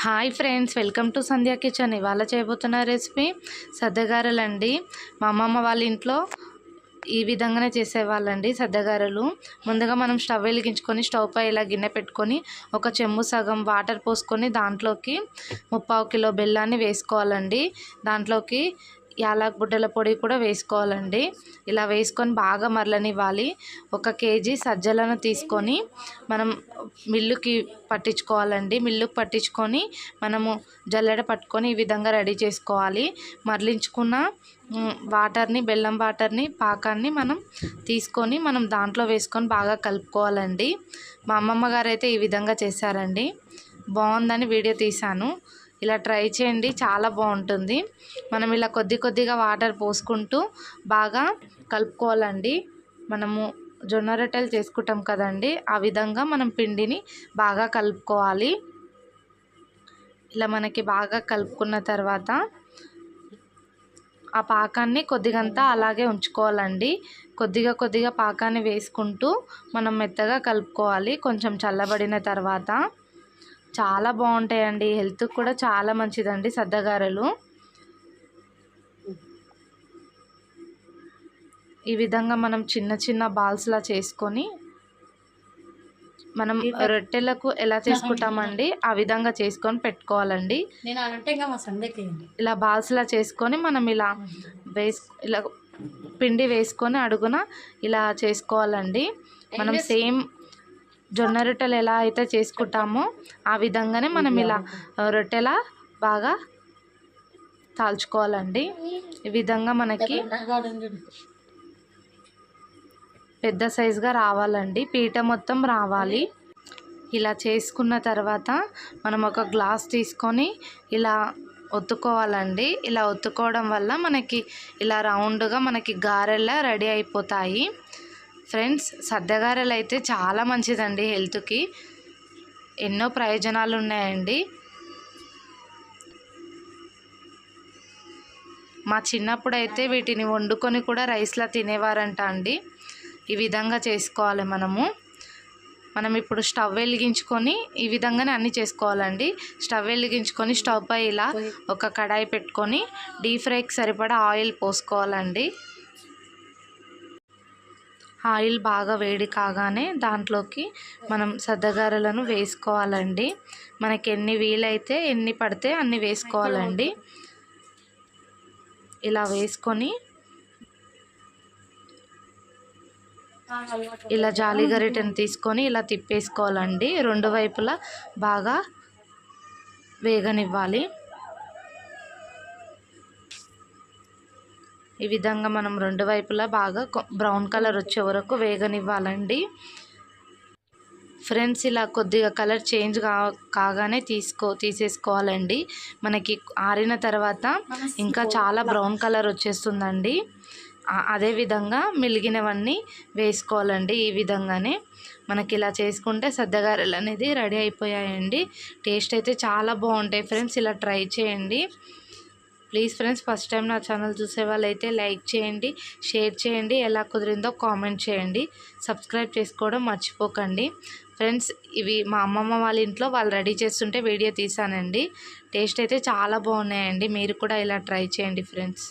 Hi friends welcome to Sandhya kitchen. ఇవాళ చేయబోతున్న recipe సద్దగారెలండి. మా అమ్మమ్మ వాళ్ళ ఇంట్లో ఈ విధంగానే చేసేవాళ్ళండి సద్దగారలు. ముందుగా మనం స్టవ్ వెలిగించుకొని స్టవ్ పై ఇలా గిన్నె పెట్టుకొని ఒక చెంబు సగం వాటర్ పోసుకొని దాంట్లోకి ముప్పావు కిలో బెల్లాన్ని వేసుకోవాలండి. దాంట్లోకి యాలక్ బుడ్డల పొడి కూడా వేసుకోవాలండి. ఇలా వేసుకొని బాగా మరలనివ్వాలి. ఒక కేజీ సజ్జలను తీసుకొని మనం మిల్లుకి పట్టించుకోవాలండి. మిల్లుకి పట్టించుకొని మనము జల్లెడ పట్టుకొని ఈ విధంగా రెడీ చేసుకోవాలి. మరలించుకున్న వాటర్ని బెల్లం వాటర్ని పాకాన్ని మనం తీసుకొని మనం దాంట్లో వేసుకొని బాగా కలుపుకోవాలండి. మా అమ్మమ్మ గారు అయితే ఈ విధంగా చేశారండి. బాగుందని వీడియో తీశాను. ఇలా ట్రై చేయండి చాలా బాగుంటుంది. మనం ఇలా కొద్ది కొద్దిగా వాటర్ పోసుకుంటూ బాగా కలుపుకోవాలండి. మనము జొన్న రొట్టెలు చేసుకుంటాం కదండి ఆ విధంగా మనం పిండిని బాగా కలుపుకోవాలి. ఇలా మనకి బాగా కలుపుకున్న తర్వాత ఆ పాకాన్ని కొద్దిగంతా అలాగే ఉంచుకోవాలండి. కొద్దిగా కొద్దిగా పాకాన్ని వేసుకుంటూ మనం మెత్తగా కలుపుకోవాలి కొంచెం చల్లబడిన తర్వాత. చాలా బాగుంటాయండి. హెల్త్కి కూడా చాలా మంచిదండి సద్దగారెలు. ఈ విధంగా మనం చిన్న చిన్న బాల్స్లా చేసుకొని మనం రొట్టెలకు ఎలా చేసుకుంటామండి? ఆ విధంగా చేసుకొని పెట్టుకోవాలండి. ఇలా బాల్స్లా చేసుకొని మనం ఇలా వేసు ఇలా పిండి వేసుకొని అడుగున ఇలా చేసుకోవాలండి. మనం సేమ్ జొన్న రొట్టెలు ఎలా అయితే చేసుకుంటామో ఆ విధంగానే మనం ఇలా రొట్టెలా బాగా తాల్చుకోవాలండి. ఈ విధంగా మనకి పెద్ద సైజుగా రావాలండి. పీట మొత్తం రావాలి. ఇలా చేసుకున్న తర్వాత మనం ఒక గ్లాస్ తీసుకొని ఇలా ఒత్తుకోవాలండి. ఇలా ఒత్తుకోవడం వల్ల మనకి ఇలా రౌండ్గా మనకి గారెల్లా రెడీ అయిపోతాయి. ఫ్రెండ్స్ సద్దగారెలు అయితే చాలా మంచిదండి హెల్త్కి. ఎన్నో ప్రయోజనాలు ఉన్నాయండి మా చిన్నప్పుడు అయితే వీటిని వండుకొని కూడా రైస్లా తినేవారంట అండి. ఈ విధంగా చేసుకోవాలి మనము. మనం ఇప్పుడు స్టవ్ వెలిగించుకొని ఈ విధంగానే అన్నీ చేసుకోవాలండి. స్టవ్ వెలిగించుకొని స్టవ్ పై ఇలా ఒక కడాయి పెట్టుకొని డీప్ ఫ్రైకి సరిపడా ఆయిల్ పోసుకోవాలండి. ఆయిల్ బాగా వేడి కాగానే దాంట్లోకి మనం సద్దగారలను వేసుకోవాలండి. మనకి ఎన్ని వీలైతే ఎన్ని పడితే అన్ని వేసుకోవాలండి. ఇలా వేసుకొని ఇలా జాలి గరిటెను తీసుకొని ఇలా తిప్పేసుకోవాలండి. రెండు వైపులా బాగా వేగనివ్వాలి. ఈ విధంగా మనం రెండు వైపులా బాగా కొ- బ్రౌన్ కలర్ వచ్చే వరకు వేగనివ్వాలండి. ఫ్రెండ్స్ ఇలా కొద్దిగా కలర్ చేంజ్ కా కాగానే తీసుకో తీసేసుకోవాలండి. మనకి ఆరిన తర్వాత ఇంకా చాలా బ్రౌన్ కలర్ వచ్చేస్తుందండి. అదేవిధంగా అదే విధంగా మిలిగినవన్నీ వేసుకోవాలండి ఈ విధంగానే. మనకి ఇలా చేసుకుంటే సద్దగారెలు అనేది రెడీ అయిపోయాయండి. టేస్ట్ అయితే చాలా బాగుంటాయి ఫ్రెండ్స్ ఇలా ట్రై చేయండి. ప్లీజ్ ఫ్రెండ్స్ ఫస్ట్ టైం నా ఛానల్ చూసే వాళ్ళైతే లైక్ చేయండి షేర్ చేయండి ఎలా కుదిరిందో కామెంట్ చేయండి సబ్స్క్రైబ్ చేసుకోవడం మర్చిపోకండి. ఫ్రెండ్స్ ఇవి మా అమ్మమ్మ వాళ్ళ ఇంట్లో వాళ్ళు రెడీ చేస్తుంటే వీడియో తీసానండి. టేస్ట్ అయితే చాలా బాగున్నాయండి మీరు కూడా ఇలా ట్రై చేయండి ఫ్రెండ్స్.